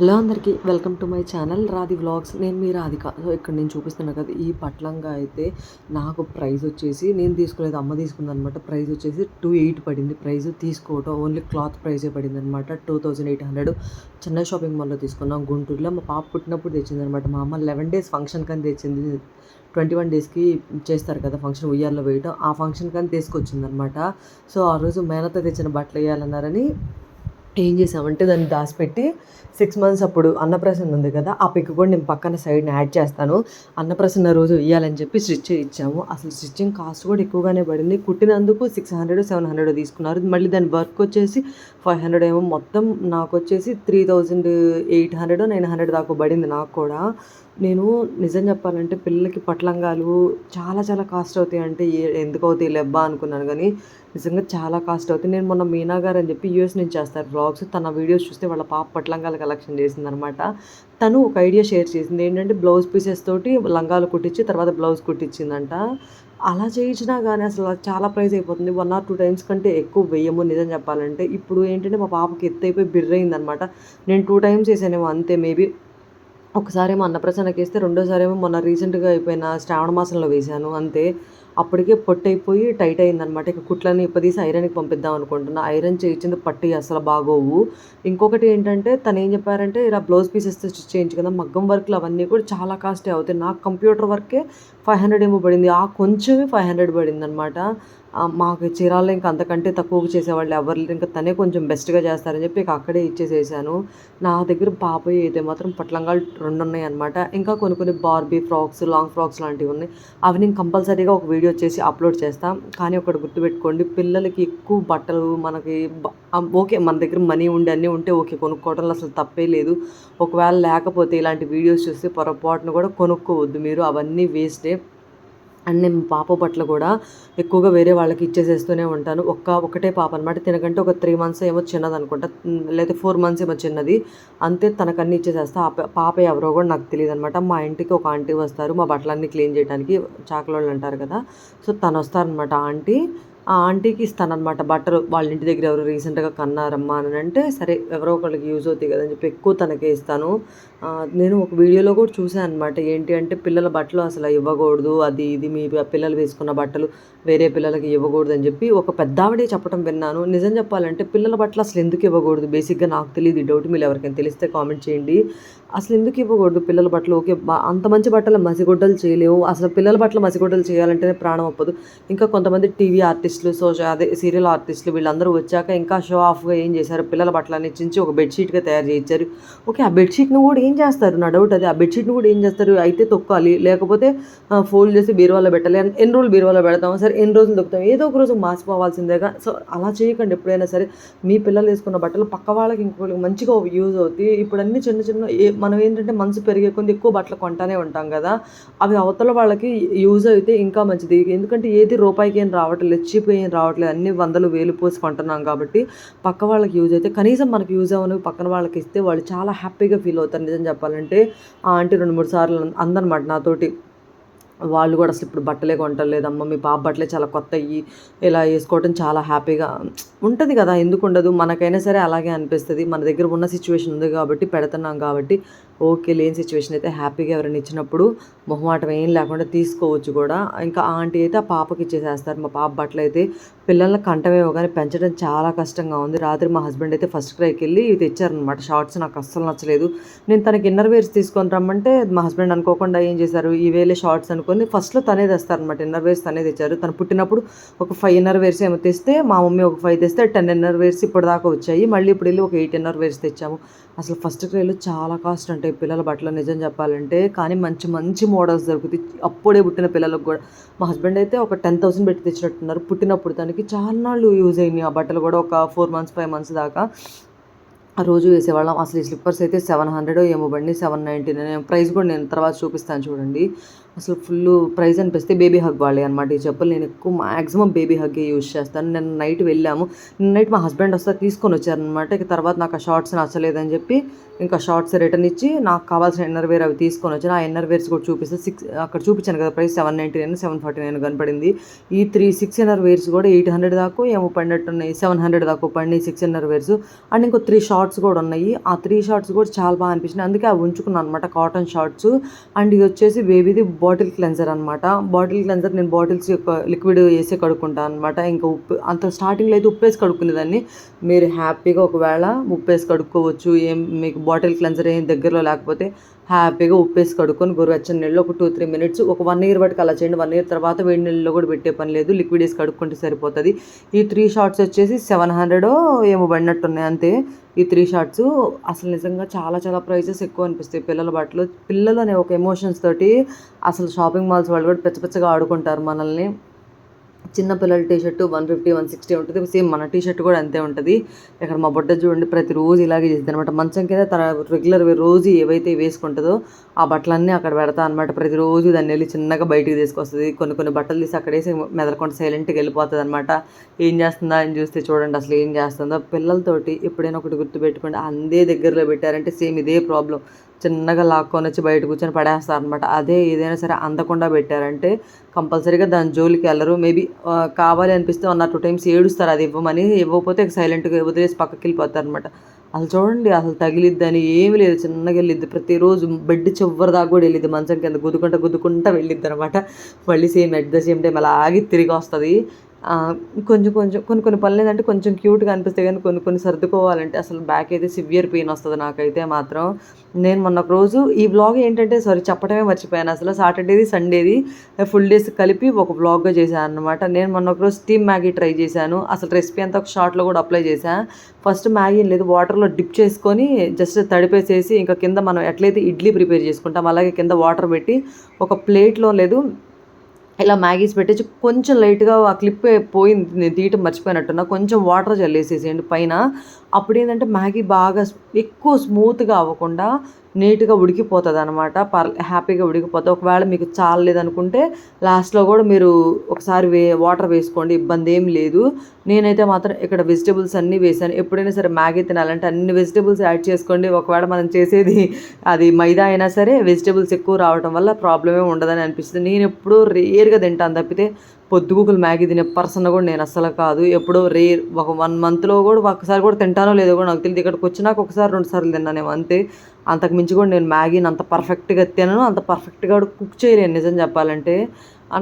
Hello అందరికీ welcome to my channel Radhi vlogs. నేను మీ రాధిక. సో ఇక్కడ నేను చూపిస్తున్నా కదా ఈ పట్లంగా అయితే నాకు ప్రైస్ వచ్చేసి నేను తీసుకోలేదు అమ్మ తీసుకుంది అనమాట ప్రైజ్ వచ్చేసి టూ ఎయిట్ పడింది. ప్రైజ్ తీసుకోవటం ఓన్లీ క్లాత్ ప్రైజే పడింది అనమాట two thousand eight hundred Chennai shopping మాల్లో తీసుకున్నాం. గుంటూరులో మా పాప పుట్టినప్పుడు తెచ్చింది అనమాట మా అమ్మ లెవెన్ డేస్ ఫంక్షన్ కానీ తెచ్చింది. ట్వంటీ వన్ డేస్కి చేస్తారు కదా ఫంక్షన్ ఉయ్యాల్లో వేయటం. ఆ ఫంక్షన్ కానీ తీసుకొచ్చింది అనమాట సో ఆ రోజు మేనత తెచ్చిన బట్టలు వేయాలన్నారని ఏం చేసామంటే దాన్ని దాచిపెట్టి సిక్స్ మంత్స్ అప్పుడు అన్నప్రసన్న ఉంది కదా ఆ పిక్ కూడా నేను పక్కన సైడ్ని యాడ్ చేస్తాను. అన్నప్రసన్న రోజు ఇవ్వాలని చెప్పి స్టిచ్ ఇచ్చాము. అసలు స్టిచ్చింగ్ కాస్ట్ కూడా ఎక్కువగానే పడింది. కుట్టినందుకు సిక్స్ హండ్రెడ్ సెవెన్ హండ్రెడ్ తీసుకున్నారు. మళ్ళీ దాని వర్క్ వచ్చేసి ఫైవ్ హండ్రెడ్ ఏమో మొత్తం నాకు వచ్చేసి three thousand eight hundred nine hundred దాకా పడింది నాకు కూడా. నేను నిజం చెప్పాలంటే పిల్లలకి పట్లంగాలు చాలా చాలా కాస్ట్ అవుతాయి అంటే ఎందుకు అవుతాయి లెబ్బా అనుకున్నాను కానీ నిజంగా చాలా కాస్ట్ అవుతాయి. నేను మొన్న మీనా గారు అని చెప్పి యూఎస్ నుంచి చేస్తారు బ్లాగ్స్ తన వీడియోస్ చూస్తే వాళ్ళ పాప పట్లంగాలు కలెక్షన్ చేసిందనమాట తను ఒక ఐడియా షేర్ చేసింది. ఏంటంటే బ్లౌజ్ పీసెస్ తోటి లంగాలు కుట్టించి తర్వాత బ్లౌజ్ కుట్టించిందంట. అలా చేయించినా కానీ అసలు చాలా ప్రైస్ అయిపోతుంది. వన్ ఆర్ టూ టైమ్స్ కంటే ఎక్కువ వెయ్యము నిజం చెప్పాలంటే. ఇప్పుడు ఏంటంటే మా పాపకి ఎత్తు అయిపోయి బిర్రైందనమాట నేను టూ టైమ్స్ వేసానేమో అంతే మేబీ ఒకసారేమో అన్నప్రసన్నకి వేస్తే రెండోసారి ఏమో మొన్న రీసెంట్గా అయిపోయిన శ్రావణ మాసంలో వేశాను అంతే. అప్పటికే పొట్టు అయిపోయి టైట్ అయిందనమాట ఇక కుట్లని ఇప్పదీసి ఐరన్కి పంపిద్దాం అనుకుంటున్నా. ఐరన్ చేయించింది పట్టి అసలు బాగోవు. ఇంకొకటి ఏంటంటే తను ఏం చెప్పారంటే ఇలా బ్లౌజ్ పీసెస్ స్టిచ్ చేయించు కదా మగ్గం వర్క్లు అవన్నీ కూడా చాలా కాస్టే అవుతాయి. నాకు కంప్యూటర్ వర్కే ఫైవ్ హండ్రెడ్ ఏమో పడింది. ఆ కొంచెమే ఫైవ్ హండ్రెడ్ పడింది అనమాట మాకు చీరాల్లో ఇంకా అంతకంటే తక్కువగా చేసేవాళ్ళు ఎవరు లేరు. ఇంకా తనే కొంచెం బెస్ట్గా చేస్తారని చెప్పి ఇక అక్కడే ఇచ్చేసేసాను. నా దగ్గర పాపయ్య అయితే మాత్రం పట్లంగాలు రెండు ఉన్నాయి అనమాట ఇంకా కొన్ని కొన్ని బార్బీ ఫ్రాక్స్ లాంగ్ ఫ్రాక్స్ లాంటివి ఉన్నాయి. అవి నేను కంపల్సరీగా ఒక వీడియో చేసి అప్లోడ్ చేస్తాను కానీ ఒకటి గుర్తుపెట్టుకోండి పిల్లలకి ఎక్కువ బట్టలు మనకి ఓకే మన దగ్గర మనీ ఉండి అన్నీ ఉంటే ఓకే కొనుక్కోవడంలో అసలు తప్పే లేదు. ఒకవేళ లేకపోతే ఇలాంటి వీడియోస్ చూస్తే పొరపాటును కూడా కొనుక్కోవద్దు మీరు. అవన్నీ వేస్టే అండ్ నేను పాప పట్ల కూడా ఎక్కువగా వేరే వాళ్ళకి ఇచ్చేసేస్తూనే ఉంటాను. ఒక్క ఒకటే పాప అనమాట తినకంటే ఒక త్రీ మంత్స్ ఏమో చిన్నది అనుకుంటా. లేకపోతే ఫోర్ మంత్స్ ఏమో చిన్నది. అంతే తనకన్నీ ఇచ్చేసేస్తా. పాప ఎవరో కూడా నాకు తెలియదు అనమాట మా ఇంటికి ఒక ఆంటీ వస్తారు. మా బట్టలన్నీ క్లీన్ చేయడానికి చాకలోళ్ళు అంటారు కదా. సో తను వస్తారనమాట ఆంటీ ఆ ఆంటీకి ఇస్తానమాట బట్టలు వాళ్ళ ఇంటి దగ్గర ఎవరు రీసెంట్గా కన్నారమ్మా అని అంటే సరే ఎవరో ఒకళ్ళకి యూజ్ అవుతాయి కదని చెప్పి ఎక్కువ తనకే ఇస్తాను. నేను ఒక వీడియోలో కూడా చూసాను అనమాట ఏంటి అంటే పిల్లల బట్టలు అసలు ఇవ్వకూడదు అది ఇది మీ పిల్లలు వేసుకున్న బట్టలు వేరే పిల్లలకి ఇవ్వకూడదు అని చెప్పి ఒక పెద్ద ఆవిడే చెప్పడం విన్నాను. నిజం చెప్పాలంటే పిల్లల బట్టలు అసలు ఎందుకు ఇవ్వకూడదు? బేసిక్గా నాకు తెలియదు ఈ డౌట్ మీరు ఎవరికైనా తెలిస్తే కామెంట్ చేయండి. అసలు ఎందుకు ఇవ్వకూడదు పిల్లల బట్టలు? ఓకే అంత మంచి బట్టలు మసిగుడ్డలు చేయలేవు. అసలు పిల్లల బట్టలు మసిగుడ్డలు చేయాలంటేనే ప్రాణం అప్పదు ఇంకా కొంతమంది టీవీ ఆర్టిస్ట్ ఆర్టిస్టులు సో అదే సీరియల్ ఆర్టిస్టులు వీళ్ళందరూ వచ్చాక ఇంకా షో ఆఫ్గా ఏం చేశారు? పిల్లల బట్టలన్నీ చించి ఒక బెడ్షీట్గా తయారు చేయించారు. ఓకే ఆ బెడ్షీట్ను కూడా ఏం చేస్తారు? నా డౌట్ అది. ఆ బెడ్షీట్ను కూడా ఏం చేస్తారు? అయితే తొక్కాలి. లేకపోతే ఫోల్డ్ చేసి బీరువాలో పెట్టాలి. ఎన్ని రోజులు బీరువాలో పెడతాం సరే ఎన్ని రోజులు దొక్కుతాం ఏదో ఒక రోజు మాసిపోవాల్సిందేగా సో అలా చేయకండి ఎప్పుడైనా సరే. మీ పిల్లలు వేసుకున్న బట్టలు పక్క వాళ్ళకి ఇంకొకరికి మంచిగా యూజ్ అవుతాయి ఇప్పుడు అన్ని చిన్న చిన్న ఏ- మనం ఏంటంటే మనసు పెరిగే కొంది ఎక్కువ బట్టలు కొంటానే ఉంటాం కదా. అవి అవతల వాళ్ళకి యూజ్ అయితే ఇంకా మంచిది. ఎందుకంటే ఏది రూపాయికి ఏం రావట్లేదు. చీప్ ఏం రావట్లేదు. అన్ని వందలు వేలు పోసి కొంటున్నాం కాబట్టి పక్క వాళ్ళకి యూజ్ అయితే కనీసం మనకి యూజ్ అవ్వని పక్కన వాళ్ళకి ఇస్తే వాళ్ళు చాలా హ్యాపీగా ఫీల్ అవుతారు. నిజం చెప్పాలంటే ఆ ఆంటీ రెండు మూడు సార్లు అందనమాట నాతోటి. వాళ్ళు కూడా అసలు ఇప్పుడు బట్టలే కొంటలేదమ్మా మీ పాప బట్టలే చాలా కొత్త అయ్యి ఇలా వేసుకోవటం చాలా హ్యాపీగా ఉంటుంది కదా. ఎందుకు ఉండదు? మనకైనా సరే అలాగే అనిపిస్తుంది. మన దగ్గర ఉన్న సిచ్యువేషన్ ఉంది కాబట్టి పెడుతున్నాం కాబట్టి ఓకే లేని సిచ్యువేషన్ అయితే హ్యాపీగా ఎవరైనా ఇచ్చినప్పుడు మొహమాటం ఏం లేకుండా తీసుకోవచ్చు కూడా. ఇంకా ఆంటీ అయితే ఆ పాపకి ఇచ్చేసేస్తారు. మా పాప బట్టలు అయితే పిల్లల్ని కంటమేమో కానీ పెంచడం చాలా కష్టంగా ఉంది. రాత్రి మా హస్బెండ్ అయితే ఫస్ట్ క్రైకి వెళ్ళి తెచ్చారనమాట షార్ట్స్ నాకు అస్సలు నచ్చలేదు. నేను తనకి ఇన్నర్ వేర్స్ తీసుకొని రమ్మంటే మా హస్బెండ్ అనుకోకుండా ఏం చేశారు? ఈ వేలే షార్ట్స్ అనుకొని ఫస్ట్లో తనే తెస్తారనమాట ఇన్నర్ వేర్స్ తనే తెచ్చారు. తను పుట్టినప్పుడు ఒక ఫైవ్ ఇన్నర్ వేర్స్ ఏమో తెస్తే మా మమ్మీ ఒక ఫైవ్ తెస్తే టెన్ ఇన్నర్ వేర్స్ ఇప్పటిదాకా దాకా వచ్చాయి. మళ్ళీ ఇప్పుడు వెళ్ళి ఒక ఎయిట్ ఇన్నర్ వేర్స్ తెచ్చాము. అసలు ఫస్ట్ క్రైలో చాలా కాస్ట్ ఉంటాయి పిల్లల బట్టలు నిజం చెప్పాలంటే కానీ మంచి మంచి మోడల్స్ దొరుకుతాయి. అప్పుడే పుట్టిన పిల్లలకు కూడా. మా హస్బెండ్ అయితే ఒక టెన్ థౌసండ్ పెట్టి తెచ్చినట్టున్నారు. పుట్టినప్పుడు దానికి చాలా నాళ్ళు యూజ్ అయినాయి. ఆ బట్టలు కూడా ఒక ఫోర్ మంత్స్ ఫైవ్ మంత్స్ దాకా. ఆ రోజు వేసేవాళ్ళం. అసలు ఈ స్లిప్పర్స్ అయితే సెవెన్ హండ్రెడ్ ఏమో బండి సెవెన్ నైంటీ నైన్ ప్రైస్ కూడా నేను తర్వాత చూపిస్తాను చూడండి. అసలు ఫుల్ ప్రైజ్ అనిపిస్తే బేబీ హగ్ వాళ్ళే అనమాట ఈ చెప్పులు. నేను ఎక్కువ మ్యాక్సిమం బేబీ హగ్గే యూజ్ చేస్తాను. నేను నైట్ వెళ్ళాము. నైట్ మా హస్బెండ్ వస్తే తీసుకొని వచ్చారనమాట ఇక తర్వాత నాకు ఆ షార్ట్స్ నచ్చలేదని చెప్పి ఇంకా షార్ట్స్ రిటర్న్ ఇచ్చి నాకు కావాల్సిన ఇన్నర్ వేర్ అవి తీసుకొని వచ్చాను ఆ ఇన్నర్ వేర్స్ కూడా చూపిస్తే సిక్స్ అక్కడ చూపించాను కదా price seven ninety nine seven forty nine కనపడింది. ఈ త్రీ సిక్స్ ఇన్నర్ వేర్స్ కూడా ఎయిట్ హండ్రెడ్ దాకా ఏమో పడినట్టున్నాయి సెవెన్ హండ్రెడ్ దాకా పడినాయి సిక్స్ ఇన్నర్ వేర్స్. అండ్ ఇంకో త్రీ షార్ట్స్ కూడా ఉన్నాయి. ఆ త్రీ షార్ట్స్ కూడా చాలా బాగా అనిపించినాయి. అందుకే అవి ఉంచుకున్నాను అనమాట కాటన్ షార్ట్స్ అండ్ ఇది వచ్చేసి బేబీది బాటిల్ క్లెన్సర్ అనమాట బాటిల్ క్లెన్సర్ నేను బాటిల్స్ యొక్క లిక్విడ్ వేసి కడుక్కుంటాను అనమాట ఇంకా ఉప్పు అంత స్టార్టింగ్లో అయితే ఉప్పు వేసి కడుక్కునేదాన్ని. మీరు హ్యాపీగా ఒకవేళ ఉప్పు వేసి కడుక్కోవచ్చు. ఏం మీకు బాటిల్ క్లెన్సర్ ఏం దగ్గరలో లేకపోతే హ్యాపీగా ఉప్పేసి కడుక్కొని గోరువెచ్చని నీళ్ళు ఒక టూ త్రీ మినిట్స్ ఒక వన్ ఇయర్ పట్టుకు అలా చేయండి. వన్ ఇయర్ తర్వాత వేడి నీళ్ళలో కూడా పెట్టే పని లేదు. లిక్విడ్ వేసి కడుక్కుంటే సరిపోతుంది. ఈ త్రీ షార్ట్స్ వచ్చేసి సెవెన్ హండ్రెడ్ ఏమో పడినట్టున్నాయి అంతే. ఈ త్రీ షార్ట్స్ అసలు నిజంగా చాలా చాలా ప్రైసెస్ ఎక్కువ అనిపిస్తాయి పిల్లల బట్టలు పిల్లలు అనే ఒక ఎమోషన్స్ తోటి అసలు షాపింగ్ మాల్స్ వాళ్ళు కూడా పెచ్చ పిచ్చగా ఆడుకుంటారు మనల్ని. చిన్న పిల్లల T one fifty one sixty ఉంటుంది. సేమ్ మన టీ షర్ట్ కూడా అంతే ఉంటుంది. ఇక్కడ మా బొడ్డ చూడండి ప్రతిరోజు ఇలాగే చేస్తుంది అనమాట మంచం కింద తన రెగ్యులర్ రోజు ఏవైతే వేసుకుంటుందో ఆ బట్టలన్నీ అక్కడ పెడతా అనమాట ప్రతిరోజు దాన్ని వెళ్ళి చిన్నగా బయటికి తీసుకొస్తుంది. కొన్ని కొన్ని బట్టలు తీసి అక్కడ వేసి మెదలకుండా సైలెంట్గా వెళ్ళిపోతుంది అనమాట ఏం చేస్తుందా అని చూస్తే చూడండి అసలు ఏం చేస్తుందో. పిల్లలతోటి ఎప్పుడైనా ఒకటి గుర్తుపెట్టుకోండి. అందే దగ్గరలో పెట్టారంటే సేమ్ ఇదే ప్రాబ్లం చిన్నగా లాక్కొని వచ్చి బయట కూర్చొని పడేస్తారు అనమాట అదే ఏదైనా సరే అందకుండా పెట్టారంటే కంపల్సరీగా దాని జోలికి వెళ్ళరు. మేబీ కావాలి అనిపిస్తే వన్ ఆర్ టూ టైమ్స్ ఏడుస్తారు. అది ఇవ్వమని ఇవ్వకపోతే సైలెంట్గా వదిలేసి పక్కకి వెళ్ళిపోతారు అనమాట అసలు చూడండి అసలు తగిలిద్దని ఏమి లేదు. చిన్నగా వెళ్ళిద్ది. ప్రతిరోజు బెడ్ చివరి దాకా కూడా వెళ్ళిద్ది. మంచం కింద గుద్దుకుంటా గుద్దుకుంటా వెళ్ళిద్ది అనమాట మళ్ళీ same at the same time అలా ఆగి తిరిగి వస్తుంది. కొంచెం కొంచెం కొన్ని కొన్ని పనులు ఏంటంటే కొంచెం క్యూట్గా అనిపిస్తాయి కానీ కొన్ని కొన్ని సర్దుకోవాలంటే అసలు బ్యాక్ అయితే సివియర్ పెయిన్ వస్తుంది నాకైతే మాత్రం. నేను మొన్న ఒక రోజు ఈ వ్లాగ్ ఏంటంటే సారీ చెప్పడమే మర్చిపోయాను. అసలు సాటర్డేది సండేది ఫుల్ డేస్ కలిపి ఒక వ్లాగ్గా చేశాను అనమాట నేను మొన్న ఒక రోజు స్టీమ్ మ్యాగీ ట్రై చేశాను. అసలు రెసిపీ అంతా ఒక షార్ట్లో కూడా అప్లై చేశాను ఫస్ట్ మ్యాగీ లేదు వాటర్లో డిప్ చేసుకొని జస్ట్ తడిపేసేసి ఇంకా కింద మనం ఎట్లయితే ఇడ్లీ ప్రిపేర్ చేసుకుంటాం అలాగే కింద వాటర్ పెట్టి ఒక ప్లేట్లో లేదు ఇలా మ్యాగీస్ పెట్టేసి కొంచెం లైట్గా ఆ క్లిప్ పోయింది నేను తీయటం మర్చిపోయినట్టున్నా. కొంచెం వాటర్ చల్లేసేసేయండి పైన. అప్పుడు ఏంటంటే మ్యాగీ బాగా ఎక్కువ స్మూత్గా అవ్వకుండా నీట్గా ఉడికిపోతుంది అనమాట పర్ హ్యాపీగా ఉడికిపోతుంది ఒకవేళ మీకు చాలలేదనుకుంటే లాస్ట్లో కూడా మీరు ఒకసారి వే వాటర్ వేసుకోండి ఇబ్బంది ఏం లేదు. నేనైతే మాత్రం ఇక్కడ వెజిటేబుల్స్ అన్నీ వేసాను ఎప్పుడైనా సరే మ్యాగీ తినాలంటే అన్ని వెజిటేబుల్స్ యాడ్ చేసుకోండి. ఒకవేళ మనం చేసేది అది మైదా అయినా సరే వెజిటేబుల్స్ ఎక్కువ రావడం వల్ల ప్రాబ్లమే ఉండదని అనిపిస్తుంది. నేను ఎప్పుడూ రేర్గా తింటాను తప్పితే పొద్దుగుకులు మ్యాగీ తినే పర్సన్ కూడా నేను అసలు కాదు. ఎప్పుడో రేర్ ఒక వన్ మంత్లో కూడా ఒకసారి కూడా తింటానో లేదో కూడా నాకు తెలియదు ఇక్కడికి వచ్చినాక ఒకసారి రెండు సార్లు తిన్నాను అంతే. అంతకు మించి కూడా నేను మ్యాగీని అంత పర్ఫెక్ట్గా తినను. అంత పర్ఫెక్ట్గా కూడా కుక్ చేయలేను నిజం చెప్పాలంటే.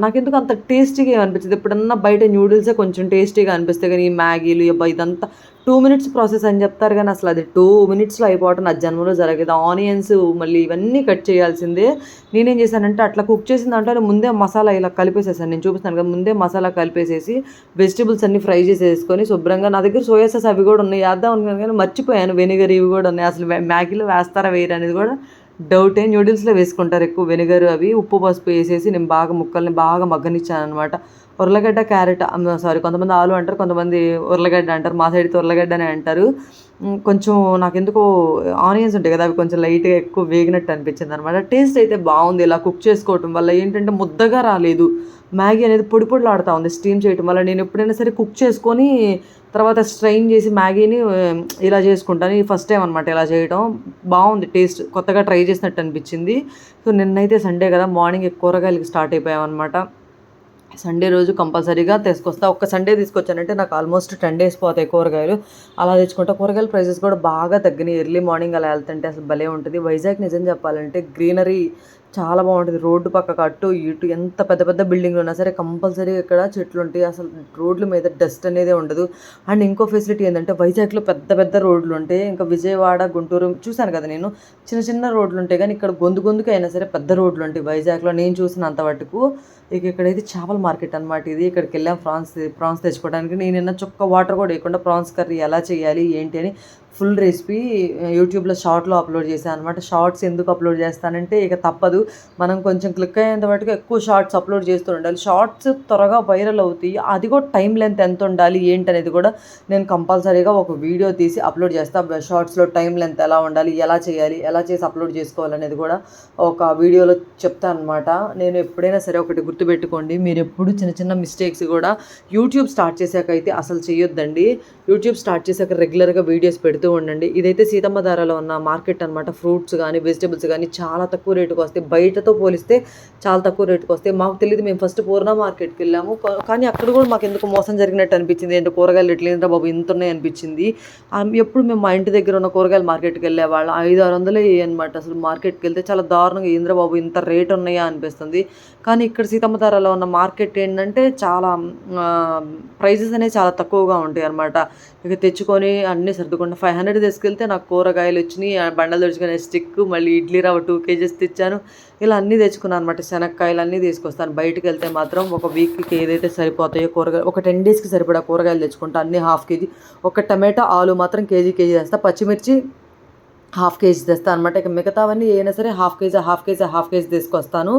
నాకెందుకు అంత టేస్టీగా అనిపించింది. ఎప్పుడన్నా బయట న్యూడిల్సే కొంచెం టేస్టీగా అనిపిస్తాయి కానీ ఈ మ్యాగీలు అబ్బా ఇదంతా టూ మినిట్స్ ప్రాసెస్ అని చెప్తారు కానీ అసలు అది టూ మినిట్స్లో అయిపోవటం నా జన్మలో జరగదు. ఆనియన్స్ మళ్ళీ ఇవన్నీ కట్ చేయాల్సిందే. నేనేం చేశానంటే అట్లా కుక్ చేసిన దాంట్లో ముందే మసాలా ఇలా కలిపేసేసాను. నేను చూపిస్తాను కదా ముందే మసాలా కలిపేసేసి వెజిటబుల్స్ అన్ని ఫ్రై చేసేసుకొని శుభ్రంగా నా దగ్గర సోయా సాస్ అవి కూడా ఉన్నాయి. వేద్దాం అనుకున్నాను కానీ మర్చిపోయాను. వెనిగర్ ఇవి కూడా ఉన్నాయి. అసలు మ్యాగీలో వేస్తారా వేయరు అనేది కూడా డౌటే న్యూడిల్స్లో వేసుకుంటారు ఎక్కువ వెనిగర్ అవి ఉప్పు పసుపు వేసేసి నేను బాగా ముక్కల్ని బాగా మగ్గనిచ్చాను అనమాట ఉర్లగడ్డ క్యారెట్ సారీ కొంతమంది ఆలు అంటారు కొంతమంది ఉర్లగడ్డ అంటారు మా సైడ్ ఉర్లగడ్డ అని అంటారు. కొంచెం నాకు ఎందుకో ఆనియన్స్ ఉంటాయి కదా అవి కొంచెం లైట్గా ఎక్కువ వేగినట్టు అనిపించింది అనమాట టేస్ట్ అయితే బాగుంది ఇలా కుక్ చేసుకోవటం వల్ల. ఏంటంటే ముద్దగా రాలేదు. మ్యాగీ అనేది పొడి పొడిలాడుతూ ఉంది స్టీమ్ చేయటం వల్ల. నేను ఎప్పుడైనా సరే కుక్ చేసుకొని తర్వాత స్ట్రెయిన్ చేసి మ్యాగీని ఇలా చేసుకుంటాను. ఇది ఫస్ట్ టైం అనమాట ఇలా చేయడం బాగుంది టేస్ట్ కొత్తగా ట్రై చేసినట్టు అనిపించింది. సో నిన్నైతే సండే కదా మార్నింగ్ కూరగాయలకి స్టార్ట్ అయిపోయామన్నమాట సండే రోజు కంపల్సరీగా తీసుకొస్తా. ఒక్క సండే తీసుకొచ్చానంటే నాకు ఆల్మోస్ట్ టెన్ డేస్ పోతాయి కూరగాయలు. అలా తెచ్చుకుంటా. కూరగాయల ప్రైసెస్ కూడా బాగా తగ్గినాయి. ఎర్లీ మార్నింగ్ అలా వెళ్తుంటే అసలు భలే ఉంటుంది. వైజాగ్ నిజం చెప్పాలంటే గ్రీనరీ చాలా బాగుంటుంది. రోడ్డు పక్కకు అటు ఇటు ఎంత పెద్ద పెద్ద బిల్డింగ్లు ఉన్నా సరే కంపల్సరీ ఇక్కడ చెట్లు ఉంటాయి. అసలు రోడ్ల మీద డస్ట్ అనేది ఉండదు. అండ్ ఇంకో ఫెసిలిటీ ఏంటంటే వైజాగ్లో పెద్ద పెద్ద రోడ్లు ఉంటాయి. ఇంకా విజయవాడ గుంటూరు చూశాను కదా నేను. చిన్న చిన్న రోడ్లు ఉంటాయి. కానీ ఇక్కడ గొంతు గొంతుకు అయినా సరే పెద్ద రోడ్లు ఉంటాయి వైజాగ్లో. నేను చూసినంత మటుకు ఇక ఇక్కడైతే చేపల మార్కెట్ అనమాట ఇది. ఇక్కడికి వెళ్ళాం ప్రాన్స్ ప్రాన్స్ తెచ్చుకోవడానికి. నేను నిన్న చుక్క వాటర్ కూడా వేయకుండా ప్రాన్స్ కర్రీ ఎలా చేయాలి ఏంటి అని ఫుల్ రెసిపీ యూట్యూబ్లో షార్ట్లో అప్లోడ్ చేశాను అనమాట షార్ట్స్ ఎందుకు అప్లోడ్ చేస్తానంటే ఇక తప్పదు. మనం కొంచెం క్లిక్ అయ్యేంత మటుకు ఎక్కువ షార్ట్స్ అప్లోడ్ చేస్తూ ఉండాలి. షార్ట్స్ త్వరగా వైరల్ అవుతాయి. అది కూడా టైం లెంత్ ఎంత ఉండాలి ఏంటి అనేది కూడా నేను కంపల్సరీగా ఒక వీడియో తీసి అప్లోడ్ చేస్తాను షార్ట్స్లో టైం లెంత్ ఎలా ఉండాలి ఎలా చేయాలి ఎలా చేసి అప్లోడ్ చేసుకోవాలనేది కూడా ఒక వీడియోలో చెప్తాను అనమాట నేను ఎప్పుడైనా సరే ఒకటి గుర్తుపెట్టుకోండి. మీరు ఎప్పుడు చిన్న చిన్న మిస్టేక్స్ కూడా యూట్యూబ్ స్టార్ట్ చేశాక అయితే అసలు చేయొద్దండి యూట్యూబ్ స్టార్ట్ చేశాక రెగ్యులర్గా వీడియోస్ పెడుతూ ఉండండి. ఇదైతే సీతమ్మ ధారలో ఉన్న మార్కెట్ అనమాట ఫ్రూట్స్ కానీ వెజిటబుల్స్ కానీ చాలా తక్కువ రేటుకు వస్తాయి. బయటతో పోలిస్తే చాలా తక్కువ రేటుకి వస్తాయి. మాకు తెలియదు మేము ఫస్ట్ పూర్ణ మార్కెట్కి వెళ్ళాము. కానీ అక్కడ కూడా మాకు ఎందుకు మోసం జరిగినట్టు అనిపించింది? ఏంటో కూరగాయలు రేట్లు ఏంటో బాబు ఇంత ఉన్నాయి అనిపించింది. ఎప్పుడు మేము మా ఇంటి దగ్గర ఉన్న కూరగాయల మార్కెట్కి వెళ్ళేవాళ్ళం. ఐదు ఆరు వందలే అనమాట అసలు మార్కెట్కి వెళ్తే చాలా దారుణంగా ఇంద్రబాబు ఇంత రేట్ ఉన్నాయా? అనిపిస్తుంది. కానీ ఇక్కడ సీతమ్మధారలో ఉన్న మార్కెట్ ఏంటంటే చాలా ప్రైజెస్ అనేవి చాలా తక్కువగా ఉంటాయి అనమాట ఇక తెచ్చుకొని అన్నీ సర్దుకుంటా ఫైవ్ హండ్రెడ్ తీసుకెళ్తే నాకు కూరగాయలు వచ్చినాయి బండలు తెచ్చుకునే స్టిక్ మళ్ళీ ఇడ్లీ రవ్వ టూ కేజెస్ తెచ్చాను. ఇలా అన్నీ తెచ్చుకున్నాను అనమాట శనక్కాయలు అన్నీ తీసుకొస్తాను. బయటకు వెళ్తే మాత్రం ఒక వీక్కి ఏదైతే సరిపోతాయో కూరగాయలు ఒక టెన్ డేస్కి సరిపడా కూరగాయలు తెచ్చుకుంటా అన్నీ హాఫ్ కేజీ. ఒక టమాటా ఆలు మాత్రం కేజీ కేజీ వేస్తా. పచ్చిమిర్చి హాఫ్ కేజీ తెస్తాను అనమాట ఇక మిగతావన్నీ అయినా సరే half kg half kg half kg తీసుకొస్తాను.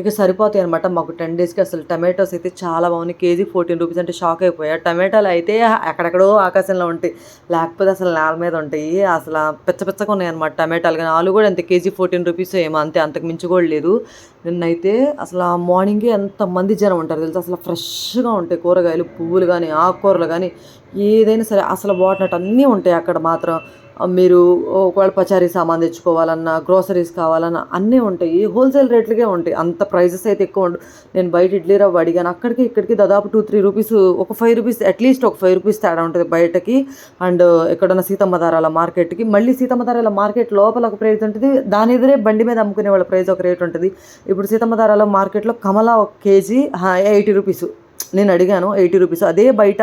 ఇక సరిపోతాయి అనమాట మాకు టెన్ డేస్కి. అసలు టమాటోస్ అయితే చాలా బాగున్నాయి. కేజీ ఫోర్టీన్ రూపీస్ అంటే షాక్ అయిపోయా. టమాటాలు అయితే ఎక్కడెక్కడో ఆకాశంలో ఉంటాయి. లేకపోతే అసలు నేల మీద ఉంటాయి. అసలు పెచ్చ పెచ్చగా ఉన్నాయి అనమాట టమాటాలు. కానీ ఆలు కూడా అంతే. కేజీ ఫోర్టీన్ రూపీస్ ఏమో అంతే. అంతకు మించి కూడా లేదు. నిన్నైతే అసలు ఆ మార్నింగే ఎంతమంది జనం ఉంటారు తెలుసు? అసలు ఫ్రెష్గా ఉంటాయి కూరగాయలు పువ్వులు కానీ ఆకుకూరలు కానీ ఏదైనా సరే అసలు వాటినట్టు అన్నీ ఉంటాయి అక్కడ మాత్రం. మీరు ఒకవేళ పచారీ సామాన్ తెచ్చుకోవాలన్నా గ్రోసరీస్ కావాలన్నా అన్నీ ఉంటాయి. హోల్సేల్ రేట్లకే ఉంటాయి. అంత ప్రైజెస్ అయితే ఎక్కువ ఉండవు నేను బయట ఇడ్లీ రవ్వ అడిగాను. అక్కడికి ఇక్కడికి దాదాపు టూ త్రీ రూపీస్ ఒక ఫైవ్ రూపీస్ అట్లీస్ట్ ఒక ఫైవ్ రూపీస్ తేడా ఉంటుంది బయటకి. అండ్ ఎక్కడన్నా సీతమ్మధారాల మార్కెట్కి. మళ్ళీ సీతమ్మధారాల మార్కెట్ లోపల ఒక ప్రైస్ ఉంటుంది. దాని ఎదురే బండి మీద అమ్ముకునే వాళ్ళ ప్రైస్ ఒక రేట్ ఉంటుంది. ఇప్పుడు సీతమ్మధారాల మార్కెట్లో కమలా ఒక కేజీ ఎయిటీ రూపీస్ నేను అడిగాను ఎయిటీ రూపీస్. అదే బయట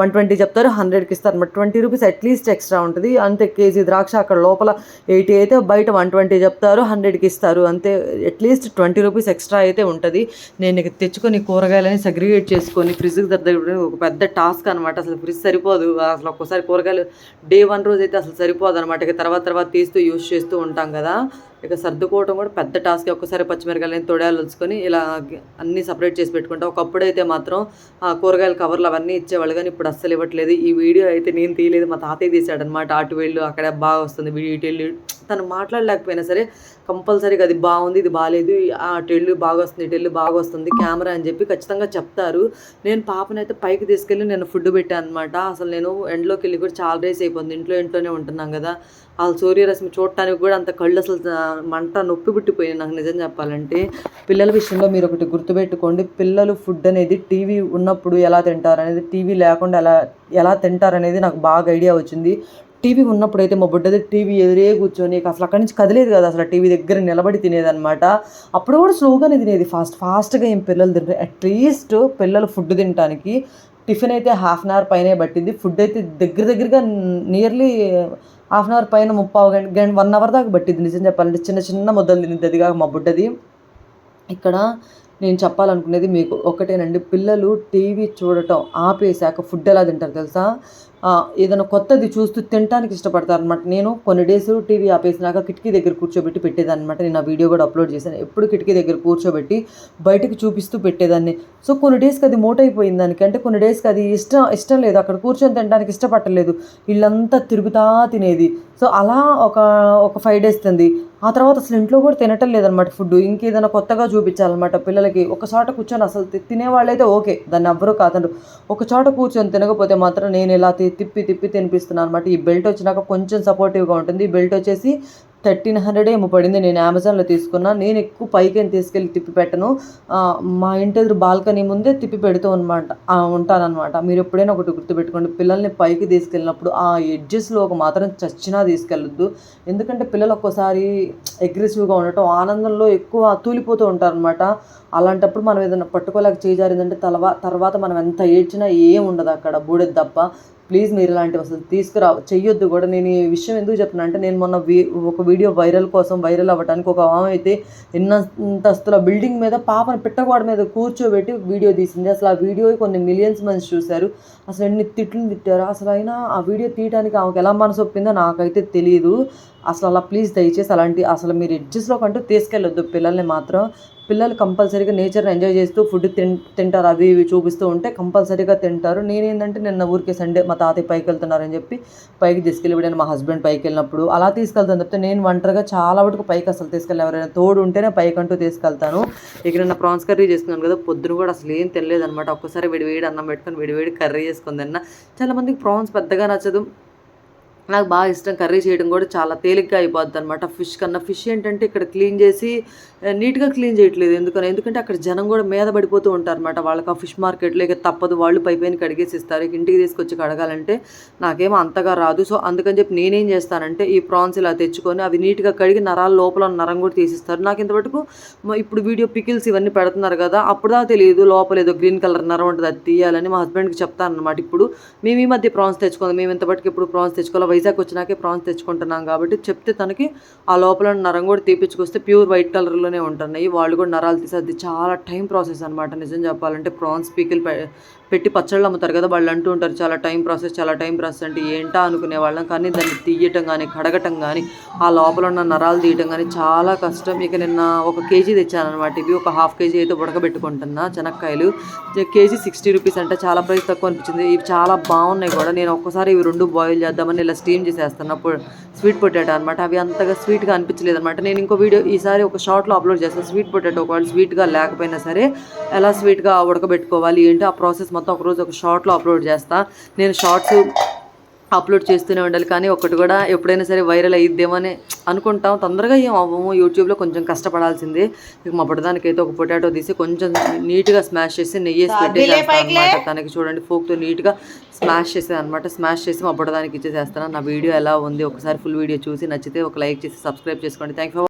వన్ ట్వంటీ చెప్తారు హండ్రెడ్కి ఇస్తారు. అనమాట ట్వంటీ రూపీస్ అట్లీస్ట్ ఎక్స్ట్రా ఉంటుంది. అంతే కేజీ ద్రాక్ష అక్కడ లోపల ఎయిటీ అయితే బయట వన్ ట్వంటీ చెప్తారు హండ్రెడ్కి ఇస్తారు. అంతే అట్లీస్ట్ ట్వంటీ రూపీస్ ఎక్స్ట్రా అయితే ఉంటుంది. నేను ఇక తెచ్చుకొని కూరగాయలని సగ్రిగేట్ చేసుకొని ఫ్రిడ్జ్కి దగ్గర ఒక పెద్ద టాస్క్ అనమాట అసలు ఫ్రిడ్జ్ సరిపోదు. అసలు ఒక్కోసారి కూరగాయలు డే వన్ రోజు అయితే అసలు సరిపోదు అనమాట ఇక తర్వాత తర్వాత తీస్తూ యూస్ చేస్తూ ఉంటాం కదా. ఇక సర్దుకోవడం కూడా పెద్ద టాస్క్ ఒక్కసారి పచ్చిమిరకాయలని తొడాలుంచుకొని ఇలా అన్నీ సపరేట్ చేసి పెట్టుకుంటా. ఒకప్పుడు అయితే మాత్రం ఆ కూరగాయల కవర్లు అవన్నీ ఇచ్చేవాళ్ళు కానీ ఇప్పుడు అస్సలు ఇవ్వట్లేదు. ఈ వీడియో అయితే నేను తీయలేదు మా తాతయ్య తీసాడనమాట అటు వెళ్ళు అక్కడ బాగా వస్తుంది వీడియో ఇటు వెళ్ళి. తను మాట్లాడలేకపోయినా సరే కంపల్సరీగా అది బాగుంది ఇది బాగాలేదు. ఆ అటు వెళ్ళు బాగా వస్తుంది ఇటు వెళ్ళు బాగా వస్తుంది కెమెరా అని చెప్పి ఖచ్చితంగా చెప్తారు. నేను పాపనైతే పైకి తీసుకెళ్ళి నేను ఫుడ్ పెట్టాను అనమాట అసలు నేను ఎండ్లోకి వెళ్ళి కూడా చాలా రేస్ అయిపోయింది. ఇంట్లో ఇంట్లోనే ఉంటున్నాం కదా. ఆ సూర్యరశ్మి చూడటానికి కూడా అంత కళ్ళు అసలు మంట నొప్పి పుట్టిపోయింది నాకు నిజం చెప్పాలంటే. పిల్లల విషయంలో మీరు ఒకటి గుర్తుపెట్టుకోండి. పిల్లలు ఫుడ్ అనేది టీవీ ఉన్నప్పుడు ఎలా తింటారు అనేది టీవీ లేకుండా ఎలా ఎలా తింటారు అనేది నాకు బాగా ఐడియా వచ్చింది. టీవీ ఉన్నప్పుడు అయితే మా బుడ్డది టీవీ ఎదురే కూర్చొని అసలు అక్కడి నుంచి కదిలేదు కదా అసలు టీవీ దగ్గర నిలబడి తినేదన్నమాట. అప్పుడు కూడా స్లోగానే తినేది ఫాస్ట్ ఫాస్ట్గా ఏం పిల్లలు తింటారు అట్లీస్ట్ పిల్లలు ఫుడ్ తినడానికి టిఫిన్ అయితే హాఫ్ అన్ అవర్ పైనే పట్టింది. ఫుడ్ అయితే దగ్గర దగ్గరగా నియర్లీ హాఫ్ అన్ అవర్ పైన ముప్పావు గంట గంట వన్ అవర్ దాకా పట్టింది. నిజం చెప్పాలంటే చిన్న చిన్న ముద్దలు తినిద్ది కాక మా బుడ్డది. ఇక్కడ నేను చెప్పాలనుకునేది మీకు ఒకటేనండి. పిల్లలు టీవీ చూడటం ఆపేశాక ఫుడ్ ఎలా తింటారు తెలుసా? ఏదైనా కొత్తది చూస్తూ తినడానికి ఇష్టపడతారు అనమాట నేను కొన్ని డేస్ టీవీ ఆపేసినాక కిటికీ దగ్గర కూర్చోబెట్టి పెట్టేదాన్నమాట. నేను ఆ వీడియో కూడా అప్లోడ్ చేశాను. ఎప్పుడు కిటికీ దగ్గర కూర్చోబెట్టి బయటకు చూపిస్తూ పెట్టేదాన్ని. సో కొన్ని డేస్కి అది మోట్ అయిపోయింది దానికి. అంటే కొన్ని డేస్కి అది ఇష్టం ఇష్టం లేదు. అక్కడ కూర్చొని తినడానికి ఇష్టపడలేదు వీళ్ళంతా తిరుగుతా తినేది. సో అలా ఒక ఒక ఫైవ్ డేస్ తింది. ఆ తర్వాత అసలు ఇంట్లో కూడా తినటం లేదనమాట ఫుడ్ ఇంకేదైనా కొత్తగా చూపించాలన్నమాట. పిల్లలకి ఒక చోట కూర్చొని అసలు తినేవాళ్ళైతే ఓకే దాన్ని ఎవ్వరూ కాదండు ఒక చోట కూర్చొని తినకపోతే మాత్రం నేను ఇలా తిప్పి తిప్పి తినిపిస్తున్నాను అనమాట ఈ బెల్ట్ వచ్చినాక కొంచెం సపోర్టివ్గా ఉంటుంది. ఈ బెల్ట్ వచ్చేసి థర్టీన్ హండ్రెడ్ ఏమో పడింది. నేను అమెజాన్లో తీసుకున్నా. నేను ఎక్కువ పైకి తీసుకెళ్ళి తిప్పి పెట్టను. మా ఇంటి ఎదురు బాల్కనీ ముందే తిప్పి పెడుతూ అనమాట ఉంటానన్నమాట. మీరు ఎప్పుడైనా ఒకటి గుర్తుపెట్టుకోండి. పిల్లల్ని పైకి తీసుకెళ్ళినప్పుడు ఆ ఎడ్జెస్లో ఒక మాత్రం చచ్చినా తీసుకెళ్ళొద్దు. ఎందుకంటే పిల్లలు ఒక్కోసారి అగ్రెసివ్గా ఉండటం ఆనందంలో ఎక్కువ తూలిపోతూ ఉంటారనమాట అలాంటప్పుడు మనం ఏదైనా పట్టుకోలేక చేయజారిందంటే తలవా తర్వాత మనం ఎంత ఏడ్చినా ఏం ఉండదు అక్కడ. బూడెది తప్ప. ప్లీజ్ మీరు ఇలాంటివి అసలు తీసుకురా చెయ్యొద్దు కూడా. నేను ఈ విషయం ఎందుకు చెప్తున్నా అంటే నేను మొన్న వీ ఒక వీడియో వైరల్ కోసం వైరల్ అవ్వడానికి ఒక ఆమె అయితే ఎన్నంతస్తుల బిల్డింగ్ మీద పాపను పిట్టగోడ మీద కూర్చోబెట్టి వీడియో తీసింది. అసలు ఆ వీడియో కొన్ని మిలియన్స్ మంది చూశారు. అసలు ఎన్ని తిట్లు తిట్టారు అసలు అయినా ఆ వీడియో తీయడానికి ఆమెకు ఎలా మనసు ఒప్పిందో నాకైతే తెలియదు అసలు అలా ప్లీజ్ దయచేసి అలాంటి అసలు మీరు ఎడ్జెస్లో కంటూ తీసుకెళ్ళొద్దు. పిల్లల్ని మాత్రం పిల్లలు కంపల్సరీగా నేచర్ని ఎంజాయ్ చేస్తూ ఫుడ్ తిన్ తింటారు. అవి ఇవి చూపిస్తూ ఉంటే కంపల్సరీగా తింటారు. నేనేంటంటే నిన్న ఊరికే సండే మా తాతయ్య పైకి వెళ్తున్నారని చెప్పి పైకి తీసుకెళ్ళి మా హస్బెండ్ పైకి వెళ్ళినప్పుడు అలా తీసుకెళ్తాను చెప్తే నేను ఒంటరిగా చాలా వరకు పైకి అసలు తీసుకెళ్ళి ఎవరైనా తోడు ఉంటేనే పైకి అంటూ తీసుకెళ్తాను. ఇక నిన్న ప్రాన్స్ కర్రీ చేసుకున్నాను కదా పొద్దున కూడా అసలు ఏం తెలియదు అనమాట ఒక్కసారి విడివేడి అన్నం పెట్టుకొని విడివేడి కర్రీ చేసుకుని తిన్నా. చాలా మందికి ప్రాన్స్ పెద్దగా నచ్చదు. నాకు బాగా ఇష్టం కర్రీ చేయడం కూడా చాలా తేలిగ్గా అయిపోద్ది అనమాట ఫిష్ కన్నా ఫిష్ ఏంటంటే ఇక్కడ క్లీన్ చేసి నీట్గా క్లీన్ చేయట్లేదు ఎందుకని ఎందుకంటే అక్కడ జనం కూడా మీద పడిపోతూ ఉంటారు అనమాట వాళ్ళకి ఆ ఫిష్ మార్కెట్లో ఇక తప్పదు వాళ్ళు పై పైన కడిగేసిస్తారు ఇక ఇంటికి తీసుకొచ్చి కడగాలంటే నాకేమో అంతగా రాదు. సో అందుకని చెప్పి నేనేం చేస్తానంటే ఈ ప్రాన్స్ ఇలా తెచ్చుకొని అవి నీట్గా కడిగి నరాల లోపల ఉన్న నరం కూడా తీసిస్తారు. నాకు ఇంతవరకు ఇప్పుడు వీడియో పికిల్స్ ఇవన్నీ పెడుతున్నారు కదా అప్పుడా తెలియదు లోపల ఏదో గ్రీన్ కలర్ నరం ఉంటుంది అది తీయాలని మా హస్బెండ్కి చెప్తాను అనమాట ఇప్పుడు మేము ఈ మధ్య ప్రాన్స్ తెచ్చుకుందాం మేము ఇంతవరకు ఇప్పుడు ప్రాన్స్ తెచ్చుకోవాలి వైజాగ్ వచ్చినాకే ప్రాన్స్ తెచ్చుకుంటున్నాం కాబట్టి చెప్తే తనకి ఆ లోపల నరం కూడా తీపించుకొస్తే ప్యూర్ వైట్ కలర్లోనే ఉంటున్నాయి. వాళ్ళు కూడా నరాలు తీసి అది చాలా టైం ప్రాసెస్ అనమాట నిజం చెప్పాలంటే ప్రాన్స్ పీకిల్ పెట్టి పచ్చళ్ళు అమ్ముతారు కదా వాళ్ళు అంటూ ఉంటారు చాలా టైం ప్రాసెస్ చాలా టైం ప్రాసెస్ అంటే ఏంటా? అనుకునే వాళ్ళం. కానీ దాన్ని తీయటం కానీ కడగటం కానీ ఆ లోపల ఉన్న నరాలు తీయటం కానీ చాలా కష్టం. ఇక నిన్న ఒక కేజీ తెచ్చాను అనమాట ఇవి. ఒక హాఫ్ కేజీ అయితే ఉడకబెట్టుకుంటున్నా చెనక్కాయలు. కేజీ సిక్స్టీ రూపీస్ అంటే చాలా ప్రైస్ తక్కువ అనిపించింది. ఇవి చాలా బాగున్నాయి కూడా. నేను ఒక్కసారి ఇవి రెండు బాయిల్ చేద్దామని ఇలా స్టీమ్ చేసేస్తాను స్వీట్ పొటాటో అనమాట అవి అంతగా స్వీట్గా అనిపించలేదు అనమాట నేను ఇంకో వీడియో ఈసారి ఒక షార్ట్లో అప్లోడ్ చేస్తాను స్వీట్ పొటాటో ఒకవేళ స్వీట్గా లేకపోయినా సరే ఎలా స్వీట్గా ఉడకబెట్టుకోవాలి ఏంటి ఆ ప్రాసెస్ మొత్తం ఒక రోజు ఒక షార్ట్లో అప్లోడ్ చేస్తా. నేను షార్ట్స్ అప్లోడ్ చేస్తూనే ఉండాలి కానీ ఒకటి కూడా ఎప్పుడైనా సరే వైరల్ అయ్యిద్దేమో అని అనుకుంటాం. తొందరగా ఏం అవ్వము. యూట్యూబ్లో కొంచెం కష్టపడాల్సిందే. మా బుడదానికైతే ఒక పొటాటో తీసి కొంచెం నీట్గా స్మాష్ చేసి నెయ్యి వేసి పెట్టేసేస్తాను తనకి చూడండి ఫోక్తో నీట్గా స్మాష్ చేసేది అనమాట స్మాష్ చేసి మా బుడదానికి ఇచ్చేసేస్తాను. నా వీడియో ఎలా ఉంది? ఒకసారి ఫుల్ వీడియో చూసి నచ్చితే ఒక లైక్ చేసి సబ్స్క్రైబ్ చేసుకోండి. Thank you